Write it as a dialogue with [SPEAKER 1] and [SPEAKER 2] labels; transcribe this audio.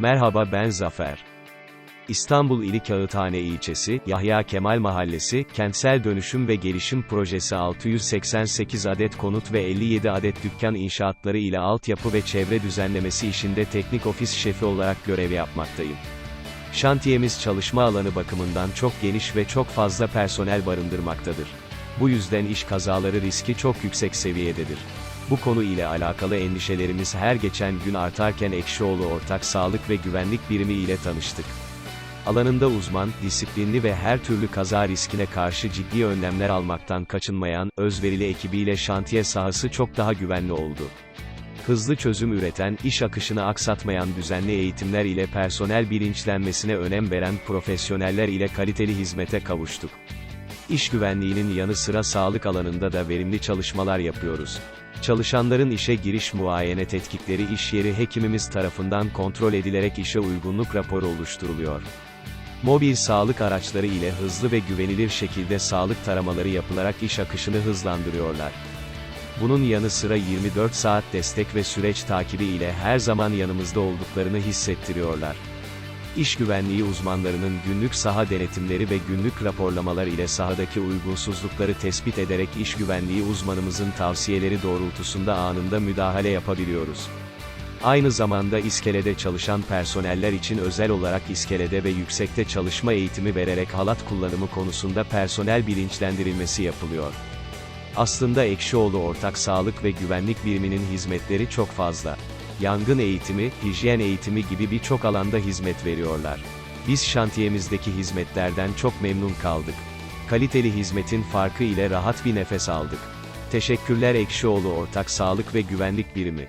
[SPEAKER 1] Merhaba ben Zafer. İstanbul İli Kağıthane ilçesi, Yahya Kemal Mahallesi, Kentsel Dönüşüm ve Gelişim Projesi 688 adet konut ve 57 adet dükkan inşaatları ile altyapı ve çevre düzenlemesi işinde teknik ofis şefi olarak görev yapmaktayım. Şantiyemiz çalışma alanı bakımından çok geniş ve çok fazla personel barındırmaktadır. Bu yüzden iş kazaları riski çok yüksek seviyededir. Bu konu ile alakalı endişelerimiz her geçen gün artarken Ekşioğlu Ortak Sağlık ve Güvenlik Birimi ile tanıştık. Alanında uzman, disiplinli ve her türlü kaza riskine karşı ciddi önlemler almaktan kaçınmayan, özverili ekibiyle şantiye sahası çok daha güvenli oldu. Hızlı çözüm üreten, iş akışını aksatmayan düzenli eğitimler ile personel bilinçlenmesine önem veren profesyoneller ile kaliteli hizmete kavuştuk. İş güvenliğinin yanı sıra sağlık alanında da verimli çalışmalar yapıyoruz. Çalışanların işe giriş muayene tetkikleri iş yeri hekimimiz tarafından kontrol edilerek işe uygunluk raporu oluşturuluyor. Mobil sağlık araçları ile hızlı ve güvenilir şekilde sağlık taramaları yapılarak iş akışını hızlandırıyorlar. Bunun yanı sıra 24 saat destek ve süreç takibi ile her zaman yanımızda olduklarını hissettiriyorlar. İş güvenliği uzmanlarının günlük saha denetimleri ve günlük raporlamalar ile sahadaki uygunsuzlukları tespit ederek iş güvenliği uzmanımızın tavsiyeleri doğrultusunda anında müdahale yapabiliyoruz. Aynı zamanda iskelede çalışan personeller için özel olarak iskelede ve yüksekte çalışma eğitimi vererek halat kullanımı konusunda personel bilinçlendirilmesi yapılıyor. Aslında Ekşioğlu Ortak Sağlık ve Güvenlik Biriminin hizmetleri çok fazla. Yangın eğitimi, hijyen eğitimi gibi birçok alanda hizmet veriyorlar. Biz şantiyemizdeki hizmetlerden çok memnun kaldık. Kaliteli hizmetin farkı ile rahat bir nefes aldık. Teşekkürler Ekşioğlu Ortak Sağlık ve Güvenlik Birimi.